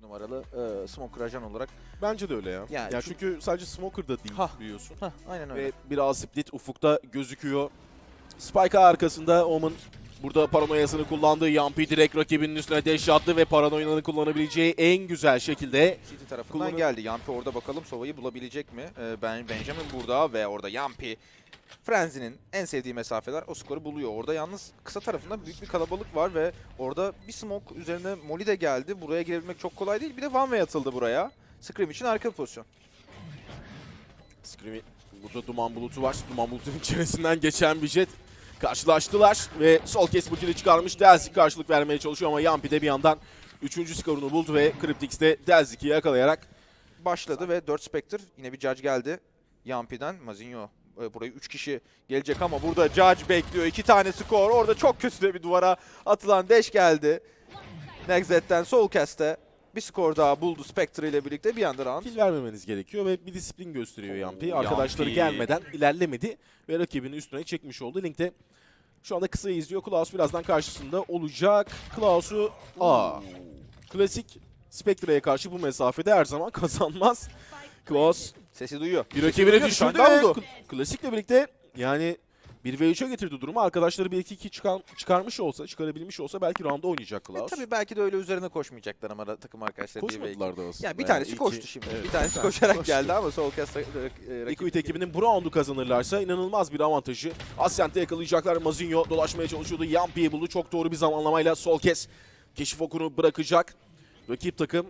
bir numaralı e, smoker ajan olarak. Bence de öyle ya. Yani ya çünkü- çünkü sadece smoker da değil Hah. biliyorsun. Hah aynen öyle. Ve biraz split ufukta gözüküyor. Spike arkasında Omen burada paranoyasını kullandı. Yampi direkt rakibinin üstüne dash attı ve paranoyanı kullanabileceği en güzel şekilde City tarafından Kullanı- geldi. Yampi orada bakalım Sova'yı bulabilecek mi? Ee, ben Benjamin burada ve orada Yampi Frenzy'nin en sevdiği mesafeler o skoru buluyor. Orada yalnız kısa tarafında büyük bir kalabalık var ve orada bir smoke üzerine Molly de geldi. Buraya girebilmek çok kolay değil. Bir de one way atıldı buraya. Scream için arka pozisyon. Scream'i burada duman bulutu var. Duman bulutunun içerisinden geçen bir jet karşılaştılar ve sol kes bu kili çıkarmış. Delzik karşılık vermeye çalışıyor ama Yampi de bir yandan 3. skorunu buldu ve Cryptix de Delzik'i yakalayarak Başladı ve 4 Spectre yine bir judge geldi. Yampi'den Mazinho e, burayı 3 kişi gelecek ama burada judge bekliyor. 2 tane skor. Orada çok kötü de bir duvara atılan dash geldi. Nexet'ten Soulcast'e bir skor daha buldu Spectre ile birlikte bir anda round. kill vermemeniz gerekiyor ve bir disiplin gösteriyor Yampi. Arkadaşları Yampi. gelmeden ilerlemedi ve rakibini üstüne çekmiş oldu. Link'te şu anda kısa izliyor. Klaus birazdan karşısında olacak. Klaus'u aa klasik Spectre'ye karşı bu mesafede her zaman kazanmaz. Klaus Sesi duyuyor. bir duyuyor, düşürdü ve Klasik'le birlikte yani 1 ve 3'e getirdi durumu. Arkadaşları 1-2-2 çıkan, çıkarmış olsa, çıkarabilmiş olsa belki roundda oynayacak E, Klaus. tabii belki de öyle üzerine koşmayacaklar ama takım arkadaşları. bir iki. Koşmadılar da aslında. Yani bir tanesi İlki- koştu şimdi. Evet, bir tanesi bir koşarak koştu. geldi ama Soulcast'a e, Liquid ekibinin bu roundu kazanırlarsa inanılmaz bir avantajı. Ascent'te yakalayacaklar. Mazinho dolaşmaya çalışıyordu. Yampi'yi buldu. Çok doğru bir zamanlamayla sol kes. Keşif okunu bırakacak. Rakip takım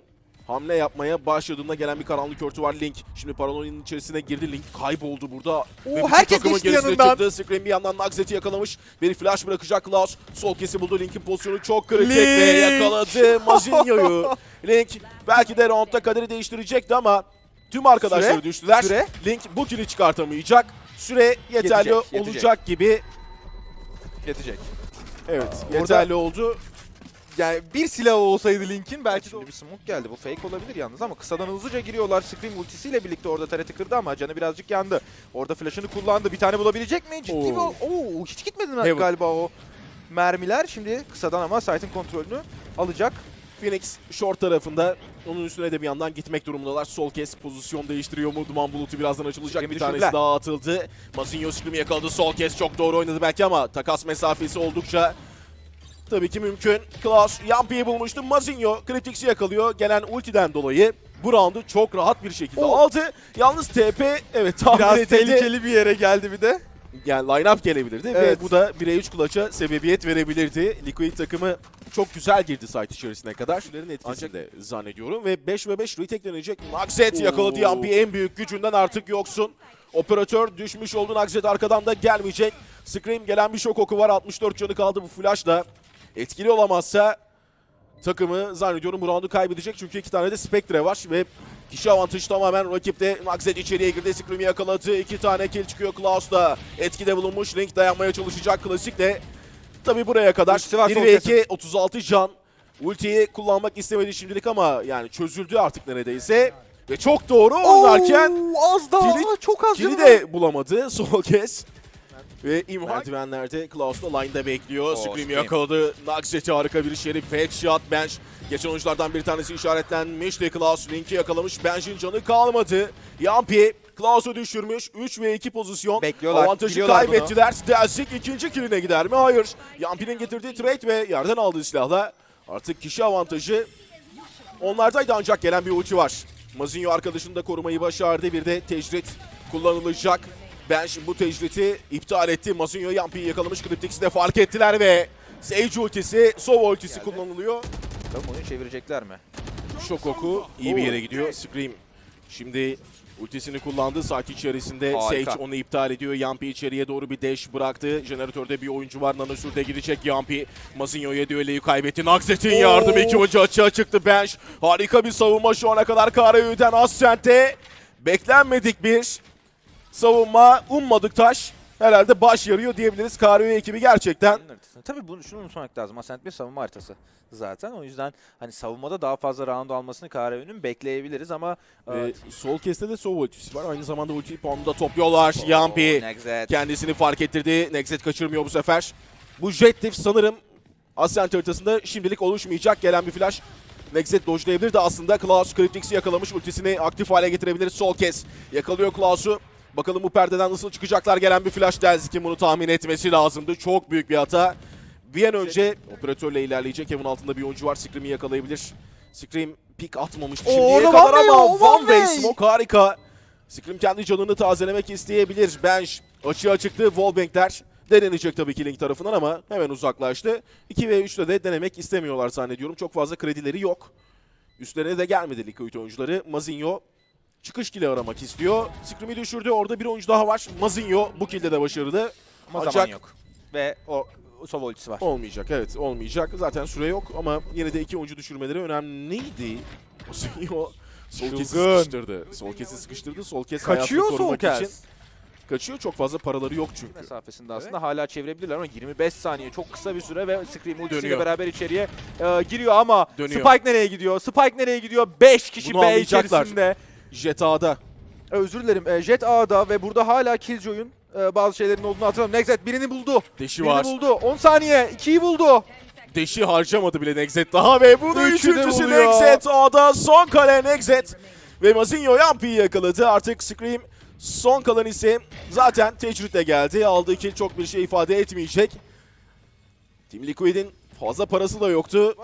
hamle yapmaya başladığında gelen bir karanlık örtü var Link. Şimdi paranoyanın içerisine girdi. Link kayboldu burada. Ve bütün herkes geçti yanından. çıktı. Scream bir yandan Nugget'i yakalamış. Bir flash bırakacak Klaus. Sol kesi buldu. Link'in pozisyonu çok kritik ve Link! yakaladı Mazinho'yu. Link belki de roundda kaderi değiştirecekti ama tüm arkadaşları Süre? düştüler. Süre? Link bu kili çıkartamayacak. Süre yeterli Yetecek, yetecek. olacak gibi. Yetecek. Evet, Orada- yeterli oldu. Yani bir silah olsaydı Link'in belki de bir smoke geldi. Bu fake olabilir yalnız ama kısadan hızlıca giriyorlar. Scream ultisiyle birlikte orada tareti kırdı ama canı birazcık yandı. Orada flash'ını kullandı. Bir tane bulabilecek mi? Ciddi Oo. o? Oo, hiç gitmedi Heaven. galiba o mermiler. Şimdi kısadan ama site'in kontrolünü alacak. Phoenix short tarafında onun üstüne de bir yandan gitmek durumundalar. Sol kes pozisyon değiştiriyor mu? Duman bulutu birazdan açılacak. Scream'i bir tanesi düşürdüler. daha atıldı. Mazinho Scream'i yakaladı. Sol kes çok doğru oynadı belki ama takas mesafesi oldukça tabii ki mümkün. Klaus Yampi'yi bulmuştu. Mazinho Cryptix'i yakalıyor. Gelen ultiden dolayı bu roundu çok rahat bir şekilde Oo. aldı. Yalnız TP evet tahmin Biraz edildi. tehlikeli bir yere geldi bir de. yani line-up gelebilirdi Evet. ve bu da 1'e 3 clutch'a sebebiyet verebilirdi. Liquid takımı çok güzel girdi site içerisine kadar. Şulerin etkisinde zannediyorum ve 5 ve 5 retake denecek. Naxet yakaladı. Yampi en büyük gücünden artık yoksun. Operatör düşmüş oldu Naxet arkadan da gelmeyecek. Scream gelen bir şok oku var 64 canı kaldı bu flash da. Etkili olamazsa takımı zannediyorum bu roundu kaybedecek çünkü iki tane de Spectre var ve kişi avantajı tamamen rakipte. Naxet içeriye girdi. Scream'i yakaladı. iki tane kill çıkıyor Klaus da. Etkide bulunmuş. Link dayanmaya çalışacak. Klasik de tabi buraya kadar. Ultisi var 1 sol ve kesin. 2 36 can. Ultiyi kullanmak istemedi şimdilik ama yani çözüldü artık neredeyse. Ve çok doğru oynarken Oo, az daha kili- çok az kili de bulamadı sol kez. Ve imha merdivenlerde Klaus da line'da bekliyor. Oo, Scream yakaladı. Naxet'i harika bir şerif. Headshot bench. Geçen oyunculardan bir tanesi işaretlenmişti. Klaus Link'i yakalamış. Bench'in canı kalmadı. Yampi Klaus'u düşürmüş. 3 ve 2 pozisyon. Bekliyorlar, Avantajı kaybettiler. Delzik ikinci killine gider mi? Hayır. Yampi'nin getirdiği trade ve yerden aldığı silahla artık kişi avantajı onlardaydı ancak gelen bir ulti var. Mazinho arkadaşını da korumayı başardı. Bir de tecrit kullanılacak. Ben şimdi bu tecriti iptal etti. Mazinho Yampi'yi yakalamış. Cryptix'i de fark ettiler ve Sage ultisi, Sova ultisi kullanılıyor. Bakalım oyunu çevirecekler mi? Şok oku iyi bir yere gidiyor. Scream şimdi ultisini kullandı. Saat içerisinde Harika. Sage onu iptal ediyor. Yampi içeriye doğru bir dash bıraktı. Jeneratörde bir oyuncu var. Nanosur'da gidecek Yampi. Mazinho'ya düelleyi kaybetti. Naxet'in yardımı iki oyuncu açığa çıktı. Bench harika bir savunma şu ana kadar Karayü'den Ascent'e. Beklenmedik bir savunma. Ummadık taş. Herhalde baş yarıyor diyebiliriz. Karayü ekibi gerçekten. Tabii bunu şunu unutmamak lazım. Ascent bir savunma haritası zaten. O yüzden hani savunmada daha fazla round almasını KRV'nin bekleyebiliriz ama Ve sol keste de Sova ultisi var. Aynı zamanda ultiyi puanında topluyorlar. Yampi Nexet. kendisini fark ettirdi. Nexet kaçırmıyor bu sefer. Bu Jettif sanırım Ascent haritasında şimdilik oluşmayacak. Gelen bir flash. Nexet dojlayabilir de aslında Klaus Cryptix'i yakalamış. Ultisini aktif hale getirebilir. Sol kez yakalıyor Klaus'u. Bakalım bu perdeden nasıl çıkacaklar. Gelen bir flash Delzik'in bunu tahmin etmesi lazımdı. Çok büyük bir hata. Bir an önce operatörle ilerleyecek. Evin altında bir oyuncu var. Scream'i yakalayabilir. Scream pik atmamıştı Oo, şimdiye orada kadar ama o Van Van Way smoke harika. Scream kendi canını tazelemek isteyebilir. Bench açığa çıktı. Wallbank'ler denenecek tabii ki Link tarafından ama hemen uzaklaştı. 2 ve 3'te de denemek istemiyorlar zannediyorum. Çok fazla kredileri yok. Üstlerine de gelmedi Liquid oyuncuları. Mazinho çıkış kili aramak istiyor. Scream'i düşürdü. Orada bir oyuncu daha var. Mazinho bu kilde de başarılı. Ama Ancak zaman yok. Ve o Sova ultisi var. olmayacak. Evet olmayacak. Zaten süre yok ama yine de iki oyuncu düşürmeleri önemliydi. Mazinho sol kesi sıkıştırdı. Sol kesi sıkıştırdı. Sol kes Kaçıyor hayatını korumak Solkers. için. Kaçıyor. Çok fazla paraları yok çünkü. mesafesinde aslında hala çevirebilirler ama 25 saniye çok kısa bir süre ve Scream ultisiyle Dönüyor. beraber içeriye e, giriyor ama Dönüyor. Spike nereye gidiyor? Spike nereye gidiyor? 5 kişi Bunu B içerisinde. Jet A'da. E, özür dilerim. E, Jet A'da ve burada hala Killjoy'un e, bazı şeylerin olduğunu hatırlıyorum. Nexet birini buldu. Deşi Birini var. buldu. 10 saniye. 2'yi buldu. Deşi harcamadı bile Nexet daha ve bu da Üçü de üçüncüsü buluyor. Nexet. A'da son kale Nexet. Ve Mazinho Yampi'yi yakaladı. Artık Scream son kalan ise zaten Tecritle geldi. Aldığı kill çok bir şey ifade etmeyecek. Team Liquid'in fazla parası da yoktu.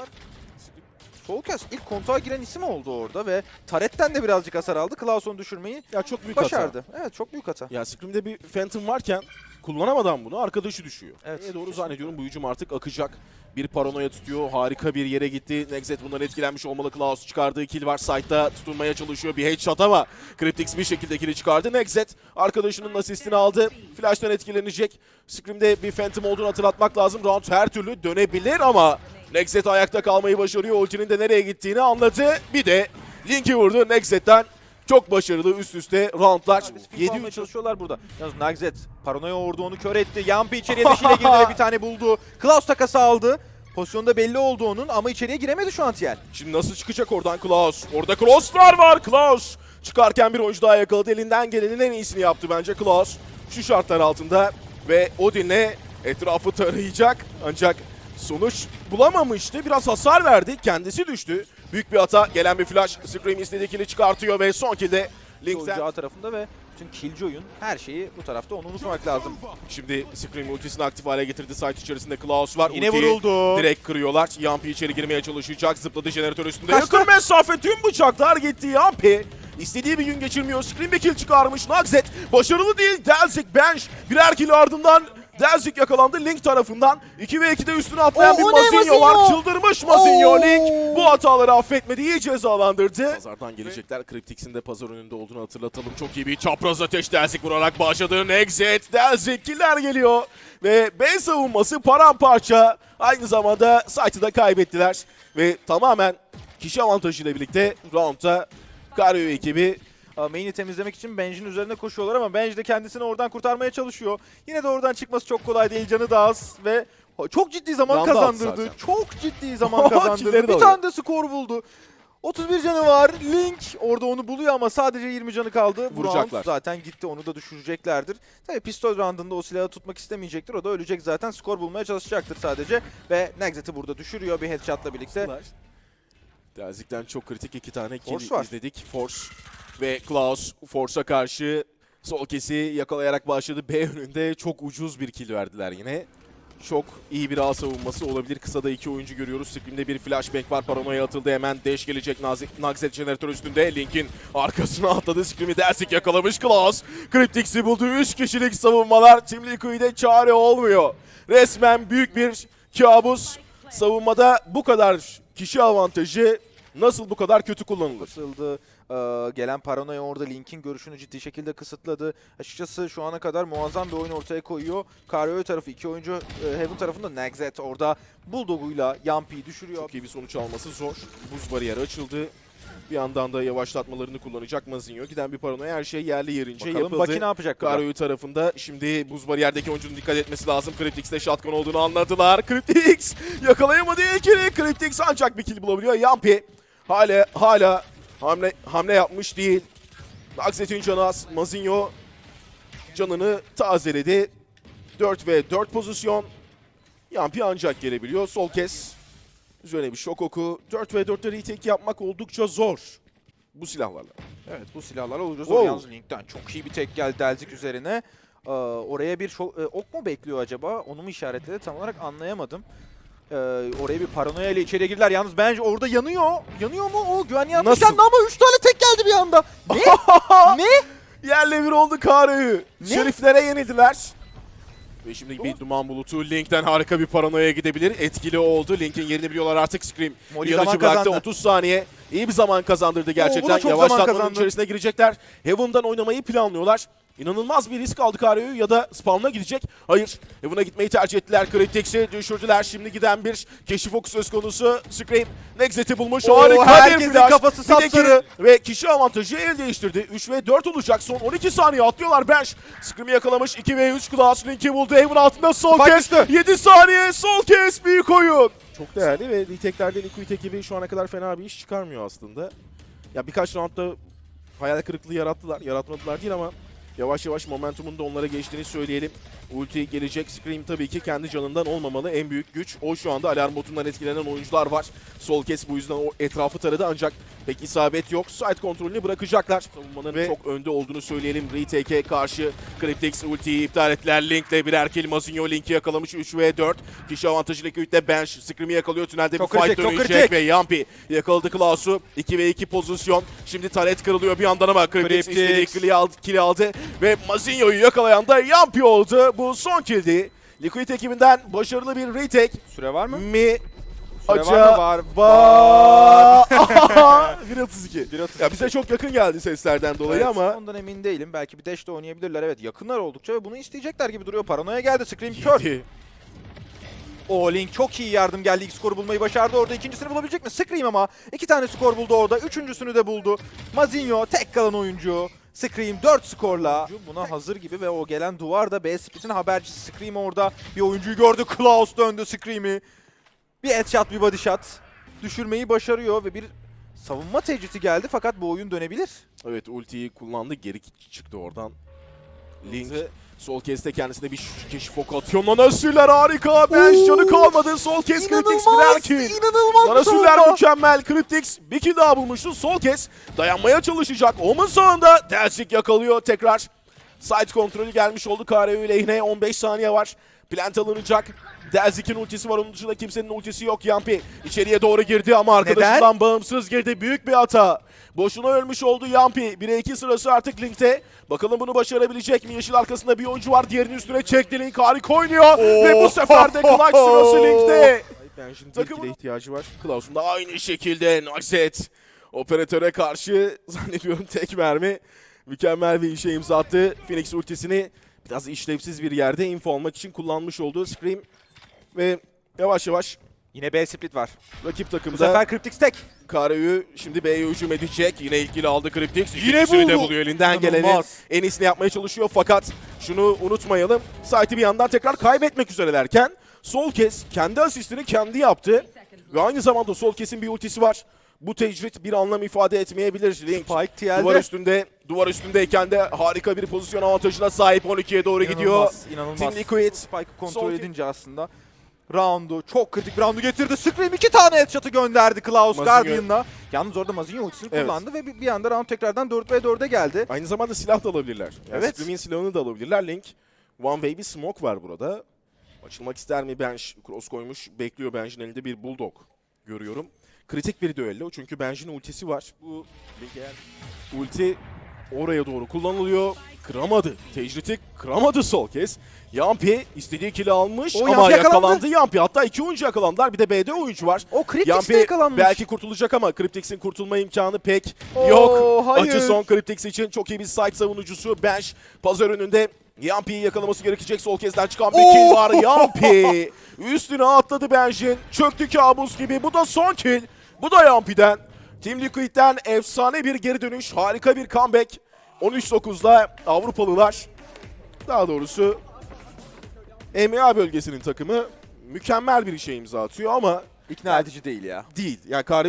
Solkers ilk kontağa giren isim oldu orada ve Taret'ten de birazcık hasar aldı. Klauson'u düşürmeyi Ya çok büyük hata. başardı. Evet çok büyük hata. Ya Scream'de bir Phantom varken kullanamadan bunu arkadaşı düşüyor. Evet. Evet. doğru zannediyorum bu hücum artık akacak. Bir paranoya tutuyor. Harika bir yere gitti. Nexet bundan etkilenmiş olmalı. Klaus çıkardığı kill var. Side'da tutunmaya çalışıyor. Bir headshot ama Cryptix bir şekilde kill'i çıkardı. Nexet arkadaşının asistini aldı. Flash'tan etkilenecek. Scream'de bir Phantom olduğunu hatırlatmak lazım. Round her türlü dönebilir ama Nexet ayakta kalmayı başarıyor. Ultinin de nereye gittiğini anladı. Bir de Link'i vurdu. Nexet'ten çok başarılı üst üste roundlar. Biz FIFA 7 almaya çalışıyorlar burada. Yalnız Nagzet paranoya ordu onu kör etti. Yampi içeriye dışıyla girdi ve bir tane buldu. Klaus takası aldı. Pozisyonda belli oldu onun ama içeriye giremedi şu an Tiel. Şimdi nasıl çıkacak oradan Klaus? Orada crosslar var Klaus. Çıkarken bir oyuncu daha yakaladı. Elinden gelenin en iyisini yaptı bence Klaus. Şu şartlar altında ve Odin'le etrafı tarayacak. Ancak sonuç bulamamıştı. Biraz hasar verdi. Kendisi düştü. Büyük bir hata. Gelen bir flash. Scream istediği kill'i çıkartıyor ve son kill'de Link'ten. A tarafında ve bütün Killjoy'un her şeyi bu tarafta onu unutmamak lazım. Şimdi Scream ultisini aktif hale getirdi. Site içerisinde Klaus var. Yine Ultiyi vuruldu. Direkt kırıyorlar. Yampi içeri girmeye çalışacak. Zıpladı jeneratör üstünde. Kaçtı. Yakın mesafe tüm bıçaklar gitti Yampi. İstediği bir gün geçirmiyor. Scream bir kill çıkarmış. Nugzet başarılı değil. Delzik bench. Birer kill ardından Delzik yakalandı Link tarafından. 2 ve 2'de üstüne atlayan Oo, bir o ne Mazinho var. Mazinho? Çıldırmış Mazinho Oo. Link. Bu hataları affetmedi. iyi cezalandırdı. Pazardan gelecekler. Cryptix'in de pazar önünde olduğunu hatırlatalım. Çok iyi bir çapraz ateş Delzik vurarak başladı. Nexet, Delzik killer geliyor. Ve B savunması paramparça. Aynı zamanda site'ı da kaybettiler. Ve tamamen kişi avantajıyla birlikte roundda Karyo ekibi Main'i temizlemek için Benj'in üzerine koşuyorlar ama Benj de kendisini oradan kurtarmaya çalışıyor. Yine de oradan çıkması çok kolay değil. Canı da az ve çok ciddi zaman Round kazandırdı. zaten. çok ciddi zaman kazandırdı. Killleri de bir alıyor. tane de skor buldu. 31 canı var. Link orada onu buluyor ama sadece 20 canı kaldı. Bu Vuracaklar. round zaten gitti. Onu da düşüreceklerdir. Tabii pistol roundında o silahı tutmak istemeyecektir. O da ölecek zaten. Skor bulmaya çalışacaktır sadece. Ve Nexet'i burada düşürüyor bir headshot'la birlikte. Delzik'ten çok kritik iki tane kill Force var. izledik. Force ve Klaus Force'a karşı sol kesi yakalayarak başladı. B önünde çok ucuz bir kill verdiler yine. Çok iyi bir ağ savunması olabilir. Kısada iki oyuncu görüyoruz. Scream'de bir flashbang var. Paranoya atıldı. Hemen dash gelecek. Nugzet jeneratör üstünde. Link'in arkasına atladı. Scream'i Delzik yakalamış. Klaus Cryptix'i buldu. 3 kişilik savunmalar. Team Liquid'e çare olmuyor. Resmen büyük bir kabus. Savunmada bu kadar kişi avantajı nasıl bu kadar kötü kullanılır? Kısıldı. Ee, gelen paranoya orada Link'in görüşünü ciddi şekilde kısıtladı. Açıkçası şu ana kadar muazzam bir oyun ortaya koyuyor. Karyo tarafı iki oyuncu e, Heaven tarafında Nexet orada Bulldog'uyla Yampi'yi düşürüyor. Çok iyi bir sonuç alması zor. Buz bariyeri açıldı. Bir yandan da yavaşlatmalarını kullanacak Mazinho. Giden bir paranoya her şey yerli yerince Bakalım yapıldı. Baki ne yapacak? Karyo tarafında şimdi buz bariyerdeki oyuncunun dikkat etmesi lazım. Cryptix'te shotgun olduğunu anladılar. Cryptix yakalayamadı ikili. Cryptix ancak bir kill bulabiliyor. Yampi hala hala hamle hamle yapmış değil. Nakzet'in canı az. Mazinho canını tazeledi. 4 ve 4 pozisyon. Yampi ancak gelebiliyor. Sol kes. Üzerine bir şok oku. 4 ve 4'te retake yapmak oldukça zor. Bu silahlarla. Evet bu silahlarla olacağız. Wow. Yalnız Link'ten çok iyi bir tek geldi Delzik üzerine. Ee, oraya bir şo- e, ok mu bekliyor acaba? Onu mu işaretledi? Tam olarak anlayamadım. Ee, oraya bir paranoya ile içeriye girdiler. Yalnız bence orada yanıyor. Yanıyor mu? O güvenliği Nasıl? atmışlar ama 3 tane tek geldi bir anda. Ne? ne? Yerle bir oldu Kare'yi. Ne? Şeriflere yenildiler. Ve şimdi bir duman bulutu Link'ten harika bir paranoya gidebilir. Etkili oldu. Link'in yerini biliyorlar artık Scream. Molly Yanıcı zaman bıraktı kazandı. 30 saniye. İyi bir zaman kazandırdı Oo, bu gerçekten. da çok zaman Yavaşlatmanın kazandı. içerisine girecekler. Heaven'dan oynamayı planlıyorlar. İnanılmaz bir risk aldı Kare'yi ya da spawn'a gidecek. Hayır. Heaven'a gitmeyi tercih ettiler. Crytek'si düşürdüler. Şimdi giden bir keşif oku söz konusu. Scream Nexet'i bulmuş. Oo, harika bir herkesin flash. kafası sapsarı. Ve kişi avantajı el değiştirdi. 3 ve 4 olacak. Son 12 saniye atlıyorlar Bench. Scream'i yakalamış. 2 ve 3 Klaus Link'i buldu. Heaven altında sol düştü. 7 saniye sol kez büyük oyun. Çok değerli ve retake'lerde Liquid ekibi şu ana kadar fena bir iş çıkarmıyor aslında. Ya birkaç roundda hayal kırıklığı yarattılar. Yaratmadılar değil ama yavaş yavaş momentumun da onlara geçtiğini söyleyelim. Ulti gelecek. Scream tabii ki kendi canından olmamalı. En büyük güç o şu anda alarm botundan etkilenen oyuncular var. Sol kes bu yüzden o etrafı taradı ancak pek isabet yok. Side kontrolünü bırakacaklar. Savunmanın Ve- çok önde olduğunu söyleyelim. Retake'e karşı Cryptex ultiyi iptal ettiler. Link'le birer kill. Mazinho Link'i yakalamış 3 ve 4. Kişi avantajı Liquid'de Bench. Scream'i yakalıyor. Tünelde Çok bir fight kritik, dönecek ve Yampi yakaladı Klaus'u. 2 ve 2 pozisyon. Şimdi taret kırılıyor bir yandan ama Cryptex Cryptex. istediği kill'i aldı, kill'i aldı ve Mazinho'yu yakalayan da Yampi oldu. Bu son kill'di. Liquid ekibinden başarılı bir retake Süre var mı? mi Süre var mı? Var. var. 1.32. 1.32. Ya bize çok yakın geldi seslerden dolayı Evet, ama Ondan emin değilim. Belki bir dash de oynayabilirler. Evet yakınlar oldukça ve bunu isteyecekler gibi duruyor. Paranoya geldi. Scream kör. O Link çok iyi yardım geldi. İlk skoru bulmayı başardı. Orada ikincisini bulabilecek mi? Scream ama iki tane skor buldu orada. Üçüncüsünü de buldu. Mazinho tek kalan oyuncu. Scream 4 skorla. Buna hazır gibi ve o gelen duvar da B Split'in habercisi. Scream orada bir oyuncuyu gördü. Klaus döndü Scream'i. Bir headshot bir body shot. Düşürmeyi başarıyor ve bir savunma tecriti geldi fakat bu oyun dönebilir. Evet ultiyi kullandı geri çıktı oradan. Link sol keste kendisine bir keşif oku atıyor. Nanasüller harika. Bench canı kalmadı. Sol kes Cryptex birer kill. inanılmaz Nanasüller mükemmel. Cryptex bir kill daha bulmuştu. Sol kes dayanmaya çalışacak. Omun sağında Delcik yakalıyor tekrar. Side kontrolü gelmiş oldu KRU lehine. 15 saniye var. Plant alınacak. Delzik'in ultisi var. Onun dışında kimsenin ultisi yok. Yampi içeriye doğru girdi ama arkadaşından bağımsız girdi. Büyük bir hata. Boşuna ölmüş oldu Yampi. 1'e 2 sırası artık Link'te. Bakalım bunu başarabilecek mi? Yeşil arkasında bir oyuncu var. Diğerinin üstüne çekti Link. Harika oynuyor. Ve bu sefer de Clutch sırası Link'te. Takımın ihtiyacı var. Klaus'un da aynı şekilde Noxet. Operatöre karşı zannediyorum tek mermi. Mükemmel bir işe imza attı. Phoenix ultisini biraz işlevsiz bir yerde info almak için kullanmış olduğu Scream. Ve yavaş yavaş Yine B split var. rakip Bu takımda sefer Cryptix tek. KRU şimdi B'ye hücum edecek. Yine ilgili aldı Cryptix. Yine İkincisini de buldu. buluyor elinden geleni. İnanılmaz. En iyisini yapmaya çalışıyor fakat şunu unutmayalım. Sait'i bir yandan tekrar kaybetmek üzerelerken sol kes kendi asistini kendi yaptı. Ve aynı zamanda sol kesin bir ultisi var. Bu tecrit bir anlam ifade etmeyebilir. Link Spike duvar üstünde duvar üstündeyken de harika bir pozisyon avantajına sahip 12'ye doğru gidiyor. İnanılmaz, inanılmaz. Team Liquid Spike'ı kontrol edince aslında roundu çok kritik bir roundu getirdi. Scream iki tane headshot'ı gönderdi Klaus Mazinho- Guardian'la. Yalnız orada Mazinho ultisini Evet. kullandı ve bir, bir anda round tekrardan 4 ve 4'e geldi. Aynı zamanda silah da alabilirler. Yani Evet. Scream'in silahını da alabilirler. Link One Way bir smoke var burada. Açılmak ister mi Bench? Cross koymuş. Bekliyor Bench'in elinde bir bulldog. Görüyorum. Kritik bir düello çünkü Bench'in ultisi var. Bu ulti oraya doğru kullanılıyor. Kıramadı. Tecriti kıramadı sol kez. Yampi istediği kill'i almış O ama Yampi yakalandı. yakalandı Yampi. Hatta iki oyuncu yakalandılar. Bir de B'de oyuncu var. O Cryptix de yakalanmış. belki kurtulacak ama Cryptex'in kurtulma imkanı pek Oo, yok. hayır. Açı son Cryptex için çok iyi bir site savunucusu. Bench pazar önünde Yampi'yi yakalaması gerekecek. Sol kezden çıkan bir kill var. Yampi üstüne atladı Bench'in. Çöktü kabus gibi. Bu da son kill. Bu da Yampi'den. Team Liquid'den efsane bir geri dönüş. Harika bir comeback. 13-9'la Avrupalılar daha doğrusu EMEA bölgesinin takımı mükemmel bir işe imza atıyor ama İkna edici değil ya. değil. Yani KR